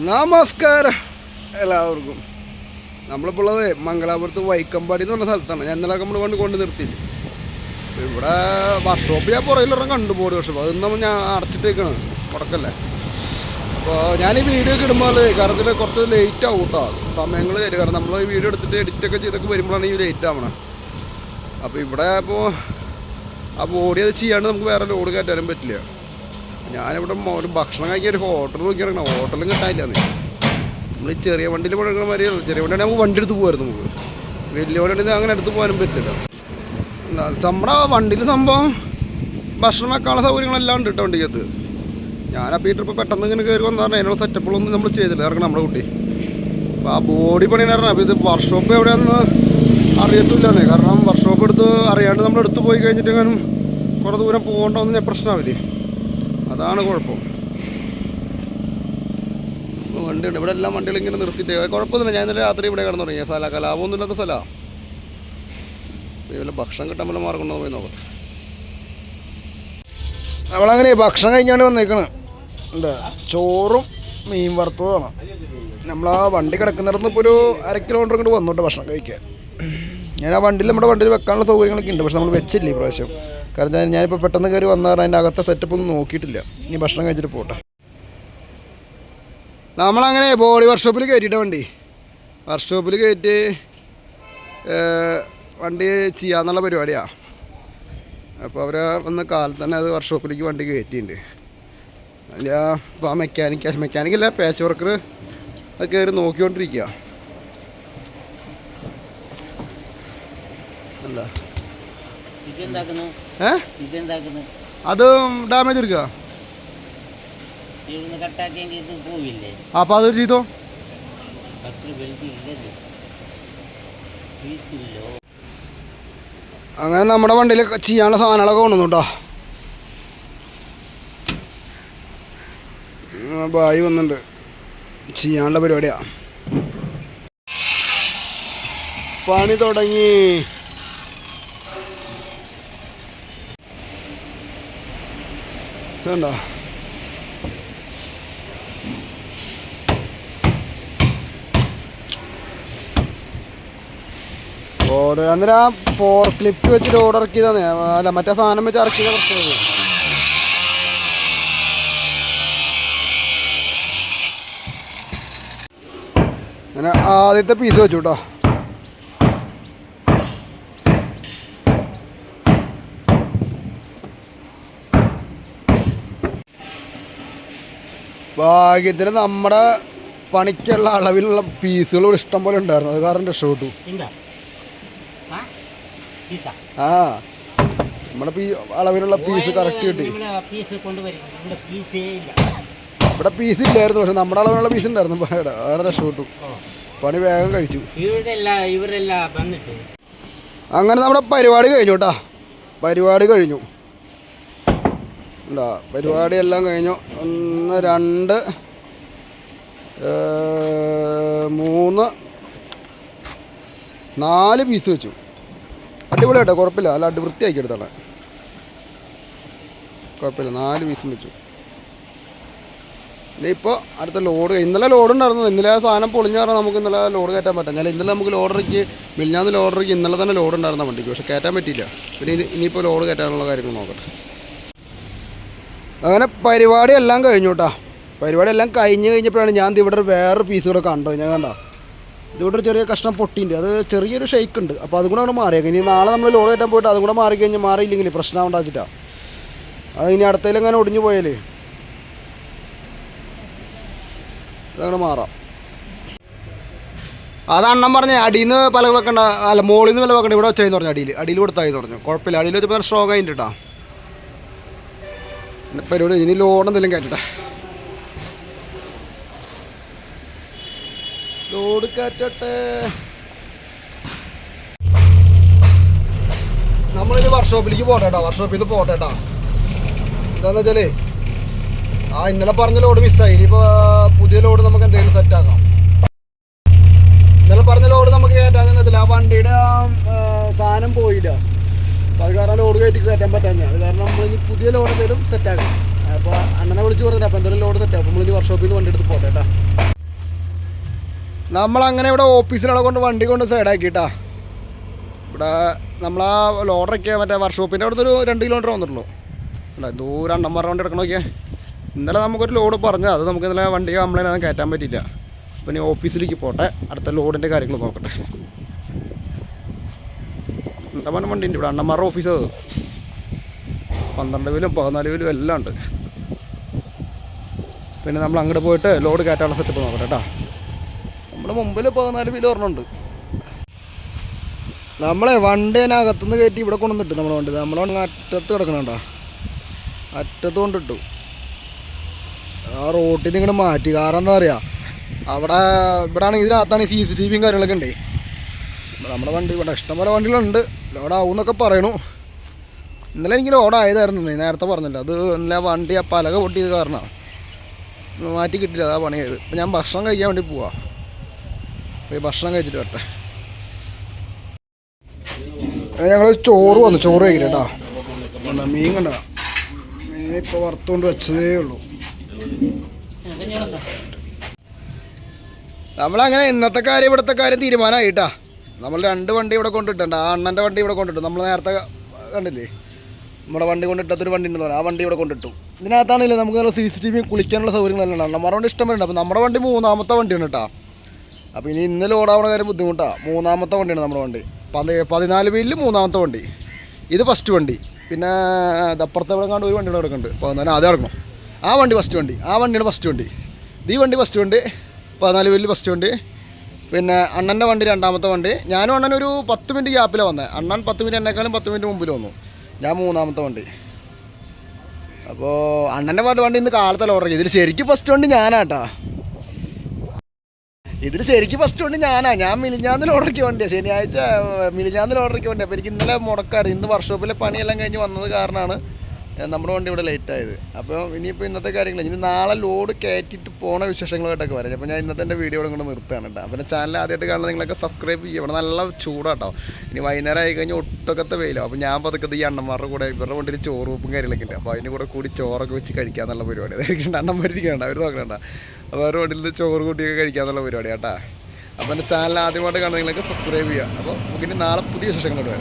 നമസ്കാരം എല്ലാവർക്കും. നമ്മളിപ്പോൾ ഉള്ളത് മംഗലാപുരത്ത് വൈക്കമ്പാടി എന്ന് പറഞ്ഞ സ്ഥലത്താണ്. ഞാൻ ഇന്നലെ നമ്മൾ കൊണ്ട് കൊണ്ട് നിർത്തിയില്ല? ഇവിടെ വർക്ക്ഷോപ്പ് ഞാൻ പുറകിലൊരെണ്ണം കണ്ടു വർക്ക്ഷോപ്പ് അതൊന്നും ഞാൻ അടച്ചിട്ടേക്കാണ്. മുടക്കല്ലേ? അപ്പോൾ ഞാൻ ഈ വീഡിയോ ഒക്കെ ഇടുമ്പോൾ കാരണം ഇതിൽ കുറച്ച് ലേറ്റ് ആവും കേട്ടോ സമയങ്ങൾ വരും കാരണം നമ്മൾ ഈ വീഡിയോ എടുത്തിട്ട് എഡിറ്റ് ഒക്കെ ചെയ്തൊക്കെ വരുമ്പോഴാണ് ഈ ലേറ്റ് ആവണം അപ്പോൾ ഇവിടെ ഇപ്പോൾ ആ ബോഡി അത് ചെയ്യാണ്ട് നമുക്ക് വേറെ ലോഡ് കയറ്റാനും പറ്റില്ല. ഞാനിവിടെ ഒരു ഭക്ഷണം കഴിക്കാൻ ഒരു ഹോട്ടൽ നോക്കിയാണ് ഹോട്ടലും കിട്ടാനില്ല നമ്മൾ ചെറിയ വണ്ടിയിൽ പോകണ മാതിരിയല്ല ചെറിയ വണ്ടിയാണെങ്കിൽ നമുക്ക് വണ്ടി എടുത്ത് പോകായിരുന്നു നമുക്ക്. വലിയ വണ്ടി അങ്ങനെ എടുത്ത് പോകാനും പറ്റില്ല നമ്മുടെ വണ്ടിയിൽ സംഭവം ഭക്ഷണം വെക്കാനുള്ള സൗകര്യങ്ങളെല്ലാം ഉണ്ട് കേട്ടോ വണ്ടിക്കകത്ത്. ഞാനപ്പോൾ ഈ ട്രിപ്പ് പെട്ടെന്ന് ഇങ്ങനെ കയറി വന്നാൽ അതിനുള്ള സെറ്റപ്പുകളൊന്നും നമ്മൾ ചെയ്തില്ല. ഇറങ്ങണം നമ്മുടെ കുട്ടി. അപ്പോൾ ആ ബോഡി പണിയാണ് അപ്പോൾ ഇത് വർക്ക്ഷോപ്പ് എവിടെയാണെന്ന് അറിയത്തില്ലെന്നേ. കാരണം വർക്ക്ഷോപ്പ് എടുത്ത് അറിയാണ്ട് നമ്മൾ എടുത്ത് പോയി കഴിഞ്ഞിട്ട് കഴിഞ്ഞിട്ടെങ്കിലും കുറേ ദൂരം പോകേണ്ടതൊന്നും ഞാൻ പ്രശ്നമാവില്ലേ? അതാണ് കുഴപ്പം. വണ്ടിയുണ്ട്. ഇവിടെ എല്ലാം വണ്ടികൾ ഇങ്ങനെ നിർത്തിയിട്ട്. കുഴപ്പമൊന്നുമില്ല. ഞാൻ ഇന്നലെ രാത്രി ഇവിടെ കിടന്നു തുടങ്ങിയ സ്ഥല കലാപമൊന്നും ഇല്ലാത്ത സ്ഥലമാണ് ഇതുപോലെ ഭക്ഷണം കിട്ടാൻ വല്ല മാർഗം ഉണ്ടോ പോയി നോക്കട്ടെ നമ്മളങ്ങനെ ഭക്ഷണം കഴിഞ്ഞാണ് വന്നേക്കണ്. എന്താ ചോറും മീൻ വറുത്തതാണ് നമ്മളാ വണ്ടി കിടക്കുന്നിടത്ത് ഇപ്പോൾ ഒരു അര കിലോമീറ്റർ ഇങ്ങോട്ട് വന്നോട്ടെ ഭക്ഷണം കഴിക്കാൻ. ഞാൻ ആ വണ്ടിയിൽ നമ്മുടെ വണ്ടിയിൽ വെക്കാനുള്ള സൗകര്യങ്ങളൊക്കെ ഉണ്ട്. പക്ഷെ നമ്മൾ വെച്ചില്ല ഈ പ്രാവശ്യം. കാരണം ഞാൻ ഞാനിപ്പോൾ പെട്ടെന്ന് കയറി വന്നാൽ അതിന്റെ അകത്തെ സെറ്റപ്പ് ഒന്നും നോക്കിയിട്ടില്ല. ഇനി ഭക്ഷണം കഴിച്ചിട്ട് പോട്ടെ. നമ്മളങ്ങനെ ബോഡി വർക്ക്ഷോപ്പിൽ കയറ്റിയിട്ട വണ്ടി. വർക്ക്ഷോപ്പിൽ കയറ്റി വണ്ടി ചെയ്യാന്നുള്ള പരിപാടിയാണ് അപ്പോൾ അവർ വന്ന കാലത്ത് തന്നെ അത് വർക്ക്ഷോപ്പിലേക്ക് വണ്ടി കയറ്റിയിട്ടുണ്ട് അതിൽ ആ മെക്കാനിക്ക് മെക്കാനിക്കല്ല പാച്ച് വർക്കർ അത് കയറി നോക്കിക്കൊണ്ടിരിക്കുക അത് ഡാമേജ് എടുക്കുക അപ്പൊ അത് ചെയ്തോ അങ്ങനെ നമ്മുടെ വണ്ടിയിൽ ചെയ്യാനുള്ള സാധനങ്ങളൊക്കെ കൊണ്ടുവന്നു കേട്ടോ. ബായി വന്നിട്ടുണ്ട്. ചെയ്യാനുള്ള പരിപാടിയാ. പണി തുടങ്ങി. ഇതുണ്ടോ ഓർഡർ അന്നേരം ഫോർ ക്ലിപ്പ് വെച്ചിട്ട് ഓർഡർ ഇറക്കിയതാണ്. അല്ല മറ്റേ സാധനം വെച്ച് ഇറക്കിയ പ്രശ്നമാണ് അങ്ങനെ ആദ്യത്തെ പീസ് വെച്ചു കേട്ടോ ഭാഗ്യത്തിന് നമ്മുടെ പണിക്കുള്ള അളവിലുള്ള പീസുകൾ ഇവിടെ ഇഷ്ടം പോലെ ഉണ്ടായിരുന്നു. അത് കാരണം രക്ഷപ്പെട്ടു. ആ? നമ്മുടെ പീ അളവിനുള്ള പീസ് കറക്റ്റ് കിട്ടി. ഇവിടെ പീസേ ഇല്ലായിരുന്നു. പക്ഷെ നമ്മുടെ അളവിനുള്ള പീസ് ഉണ്ടായിരുന്നു. വേറെ രക്ഷപ്പെട്ടു. പണി വേഗം കഴിച്ചു. അങ്ങനെ നമ്മുടെ പരിപാടി കഴിഞ്ഞു കേട്ടാ. പരിപാടി കഴിഞ്ഞു. ഉണ്ടാ പരിപാടി എല്ലാം കഴിഞ്ഞു. ഒന്ന് രണ്ട് മൂന്ന് നാല് പീസ് വെച്ചു. അടിപൊളി കേട്ടോ കുഴപ്പമില്ല. അല്ല അടി വൃത്തിയാക്കി എടുത്താണ് കുഴപ്പമില്ല നാല് പീസും വെച്ചു. ഇപ്പോൾ അടുത്ത ലോഡ് ഇന്നലെ ലോഡ് ഉണ്ടായിരുന്നു. ഇന്നലെ സാധനം പൊളിഞ്ഞ കാരണം നമുക്ക് ഇന്നലെ ലോഡ് കയറ്റാൻ പറ്റാം. ഞാൻ ഇന്നലെ നമുക്ക് ലോഡറിക്ക് മില്ലാന്ന് ലോഡറിക്ക് ഇന്നലെ തന്നെ ലോഡ് ഉണ്ടായിരുന്ന വണ്ടിക്ക്. പക്ഷെ കയറ്റാൻ പറ്റിയില്ല. പിന്നെ ഇനി ഇനിയിപ്പോൾ ലോഡ് കയറ്റാനുള്ള കാര്യങ്ങൾ നോക്കട്ടെ. അങ്ങനെ പരിപാടി എല്ലാം കഴിഞ്ഞു കേട്ടോ പരിപാടി എല്ലാം കഴിഞ്ഞ് കഴിഞ്ഞപ്പോഴാണ് ഞാൻ ഇവിടെ വേറൊരു പീസ് കൂടെ കണ്ടത്. ഞാൻ കണ്ടോ? ഇതിവിടെ ഒരു ചെറിയ കഷ്ണം പൊട്ടിന്റെ അത് ചെറിയൊരു ഷെയ്ക്ക് ഉണ്ട്. അപ്പോൾ അതും കൂടെ അവിടെ മാറിയേക്കാം ഇനി നാളെ നമ്മൾ ലോഡ് കയറ്റാൻ പോയിട്ട് അതും കൂടെ മാറി കഴിഞ്ഞാൽ മാറിയില്ലെങ്കിൽ പ്രശ്നം ഉണ്ടാച്ചിട്ടാണ് അത് ഇനി അടുത്തതിൽ അങ്ങനെ ഒടിഞ്ഞു പോയാലേ അതങ്ങനെ മാറാം. അത് അണ്ണൻ പറഞ്ഞ അടിയിൽ നിന്ന് പല വെക്കണ്ട അല്ല മോളിൽ നിന്ന് പല വെക്കണ്ട ഇവിടെ വെച്ചാന്ന് പറഞ്ഞു അടിയിൽ. അടിയിൽ കൊടുത്തായി പറഞ്ഞു. കുഴപ്പമില്ല. അടിയിൽ വെച്ചപ്പോൾ സ്ട്രോങ് ആയിട്ട് കേട്ടോ പരിപാടി ഇനി ലോഡ് എന്തെങ്കിലും കയറ്റട്ടെ. ലോഡ് കയറ്റട്ടെ. നമ്മളിത് വർക്ക്ഷോപ്പിലേക്ക് പോട്ടേട്ടോ വർക്ക്ഷോപ്പിൽ നിന്ന് പോട്ടെ കേട്ടോ എന്താന്ന് വെച്ചാലേ ആ ഇന്നലെ പറഞ്ഞ ലോഡ് മിസ്സായി ഇനിയിപ്പോൾ പുതിയ ലോഡ് പുതിയ ലോഡ് എന്തെങ്കിലും സെറ്റ് ആക്കാം. അപ്പോൾ അണ്ണനെ വിളിച്ച് പറഞ്ഞില്ല അപ്പോൾ എന്തെങ്കിലും ലോഡ് തെറ്റാ നമ്മൾ ഇനി വർക്ക്ഷോപ്പിൽ നിന്ന് വണ്ടി എടുത്ത് പോട്ടെ കേട്ടോ നമ്മളങ്ങനെ ഇവിടെ ഓഫീസിലവിടെ കൊണ്ട് വണ്ടി കൊണ്ട് സൈഡാക്കിട്ടാ ഇവിടെ നമ്മളാ ലോഡറൊക്കെ മറ്റേ വർക്ക്ഷോപ്പിന്റെ അവിടുത്തെ ഒരു രണ്ട് കിലോമീറ്റർ വന്നിട്ടുള്ളൂ. അല്ല ദൂരം അണ്ണന്മാരുടെ വണ്ടി എടുക്കണോ നോക്കിയേ. ഇന്നലെ നമുക്കൊരു ലോഡ് പറഞ്ഞാൽ അത് നമുക്ക് ഇന്നലെ വണ്ടി കംപ്ലൈന്റ് കയറ്റാൻ പറ്റിയില്ല. അപ്പം ഇനി ഓഫീസിലേക്ക് പോട്ടെ. അടുത്ത ലോഡിന്റെ കാര്യങ്ങൾ നോക്കട്ടെ. അണ്ണന്മാരുടെ വണ്ടി? ഉണ്ട് ഇവിടെ അണ്ണന്മാരുടെ ഓഫീസ് അത്. പന്ത്രണ്ട് വീലും പതിനാല് വീലും എല്ലാം ഉണ്ട്. പിന്നെ നമ്മൾ അങ്ങോട്ട് പോയിട്ട് ലോഡ് കയറ്റാനുള്ള സെറ്റപ്പ് നോക്കട്ടെ കേട്ടോ. നമ്മുടെ മുമ്പിൽ പതിനാല് വീൽ പറഞ്ഞുണ്ട് നമ്മളെ വണ്ടി അതിനകത്തുനിന്ന് കയറ്റി ഇവിടെ കൊണ്ടുവന്നിട്ട് നമ്മുടെ വണ്ടി. നമ്മളെ അറ്റത്ത് കിടക്കണണ്ട അറ്റത്ത് കൊണ്ടിട്ടു. ആ റോട്ടിൽ നിന്ന് ഇങ്ങോട്ട് മാറ്റി. കാരണം എന്താ പറയുക അവിടെ ഇവിടെ ആണെങ്കിൽ ഇതിനകത്താണ് സി സി ടി വിയും കാര്യങ്ങളൊക്കെ ഉണ്ടേ. നമ്മുടെ വണ്ടി ഇവിടെ ഇഷ്ടംപോലെ വണ്ടികളുണ്ട്. ലോഡാവും എന്നൊക്കെ പറയണു. ഇന്നലെ എനിക്ക് ലോഡായതായിരുന്നു നീ നേരത്തെ പറഞ്ഞില്ല. അത് ഇന്നലെ വണ്ടി ആ പലക പൊട്ടിയത് കാരണമാണ്. മാറ്റി കിട്ടില്ല അതാ പണി ചെയ്ത് ഞാൻ ഭക്ഷണം കഴിക്കാൻ വേണ്ടി പോവാ. പോയി ഭക്ഷണം കഴിച്ചിട്ട് വരട്ടെ. ഞങ്ങൾ ചോറ് വന്നു. ചോറ് കഴിക്കില്ല കേട്ടോ കണ്ടോ, മീൻ കണ്ട? മീൻ ഇപ്പോൾ വറുത്തുകൊണ്ട് വെച്ചതേ ഉള്ളൂ. നമ്മളങ്ങനെ ഇന്നത്തെ കാര്യം ഇവിടുത്തെ കാര്യം തീരുമാനമായിട്ടാ. നമ്മൾ രണ്ട് വണ്ടി ഇവിടെ കൊണ്ടിട്ടുണ്ട്. ആ അണ്ണന്റെ വണ്ടി ഇവിടെ കൊണ്ടിട്ടു നമ്മൾ നേരത്തെ കണ്ടില്ലേ? നമ്മുടെ വണ്ടി കൊണ്ടിട്ടത്തൊരു വണ്ടി ഉണ്ടെന്ന് പറയാം ആ വണ്ടി ഇവിടെ കൊണ്ടിട്ടു. ഇതിനകത്താണെങ്കിലും നമുക്ക് നല്ല സി സി ടി വി കുളിക്കാനുള്ള സൗകര്യങ്ങളെല്ലാം ഉണ്ട്. നമ്മുടെ വണ്ടി ഇഷ്ടം വരുന്നുണ്ട് അപ്പോൾ നമ്മുടെ വണ്ടി മൂന്നാമത്തെ വണ്ടിയാണ് കേട്ടോ അപ്പോൾ ഇനി ഇന്ന് ലോഡാവണ കാര്യം ബുദ്ധിമുട്ടാണ് മൂന്നാമത്തെ വണ്ടിയാണ് നമ്മുടെ വണ്ടി. പതി പതിനാല് വീലിൽ മൂന്നാമത്തെ വണ്ടി. ഇത് ഫസ്റ്റ് വണ്ടി. പിന്നെ അപ്പുറത്തെ ഇവിടെ കണ്ട് ഒരു വണ്ടി ഇവിടെ കിടക്കുന്നുണ്ട്. പതിനാല് ആദ്യം ഇറങ്ങണം ആ വണ്ടി ഫസ്റ്റ് വണ്ടി. ആ വണ്ടിയാണ് ഫസ്റ്റ് വണ്ടി. ഈ വണ്ടി ഫസ്റ്റ് വണ്ടി. പതിനാല് വീലിൽ ഫസ്റ്റ് വണ്ടി. പിന്നെ അണ്ണന്റെ വണ്ടി രണ്ടാമത്തെ വണ്ടി. ഞാനും അണ്ണൻ ഒരു പത്ത് മിനിറ്റ് ഗ്യാപ്പിലാണ് വന്നത് അണ്ണൻ പത്ത് മിനിറ്റ് എന്നെക്കാളും പത്ത് മിനിറ്റ് മുമ്പിൽ വന്നു. ഞാൻ മൂന്നാമത്തെ വണ്ടി. അപ്പോൾ അണ്ണന്റെ പാട്ട് വണ്ടി ഇന്ന് കാലത്തല്ല ഓർഡർ ഇതിൽ ശരിക്കും ഫസ്റ്റ് വണ്ടി ഞാനാട്ടാ. ഇതിൽ ശരിക്കും ഫസ്റ്റ് വണ്ടി ഞാനാ. ഞാൻ മിലിഞ്ഞാന്നിൽ ഓർഡറിക്ക് വണ്ടിയാണ് ശനിയാഴ്ച മിലിഞ്ഞാന്നിൽ ഓർഡറിക്ക് വണ്ടി അപ്പോൾ എനിക്ക് ഇന്നലെ മുടക്കാറ് ഇന്ന് വർക്ക്ഷോപ്പിലെ പണിയെല്ലാം കഴിഞ്ഞ് വന്നത് കാരണമാണ് നമ്മുടെ വണ്ടി ഇവിടെ ലേറ്റ് ആയത്. അപ്പോൾ ഇനിയിപ്പോൾ ഇന്നത്തെ കാര്യങ്ങൾ ഇനി നാളെ ലോഡ് കയറ്റിയിട്ട് പോണ വിശേഷങ്ങളായിട്ടൊക്കെ വരാം. അപ്പോൾ ഞാൻ ഇന്നത്തെ എന്റെ വീഡിയോ കൂടെ നിർത്തുകയാണ് കേട്ടോ അപ്പോൾ ചാനൽ ആദ്യമായിട്ട് കാണുന്ന നിങ്ങളൊക്കെ സബ്സ്ക്രൈബ് ചെയ്യുക. ഇവിടെ നല്ല ചൂടാട്ടോ. ഇനി വൈകുന്നേരം ആയി കഴിഞ്ഞാൽ ഒട്ടൊക്കത്തെ വെയിലോ. അപ്പോൾ ഞാൻ പതുക്കത്ത് ഈ അണ്ണന്മാരുടെ കൂടെ ഇവരുടെ വണ്ടിയിൽ ചോറുപ്പും കാര്യങ്ങളൊക്കെ ഉണ്ട്. അപ്പോൾ അതിന് കൂടെ കൂടി ചോറൊക്കെ വെച്ച് കഴിക്കാന്നുള്ള പരിപാടി. അതായിരിക്കും അണ്ണന്മാരിക്കണ്ട അവർ നോക്കണ്ട അപ്പോൾ അവരുടെ വണ്ടിയിൽ ചോറ് കൂട്ടിയൊക്കെ കഴിക്കാന്നുള്ള പരിപാടി കേട്ടോ അപ്പോൾ എന്റെ ചാനൽ ആദ്യമായിട്ട് കാണുന്ന നിങ്ങളൊക്കെ സബ്സ്ക്രൈബ് ചെയ്യുക. അപ്പോൾ നമുക്ക് ഇനി നാളെ പുതിയ വിശേഷങ്ങളോട് വരാം.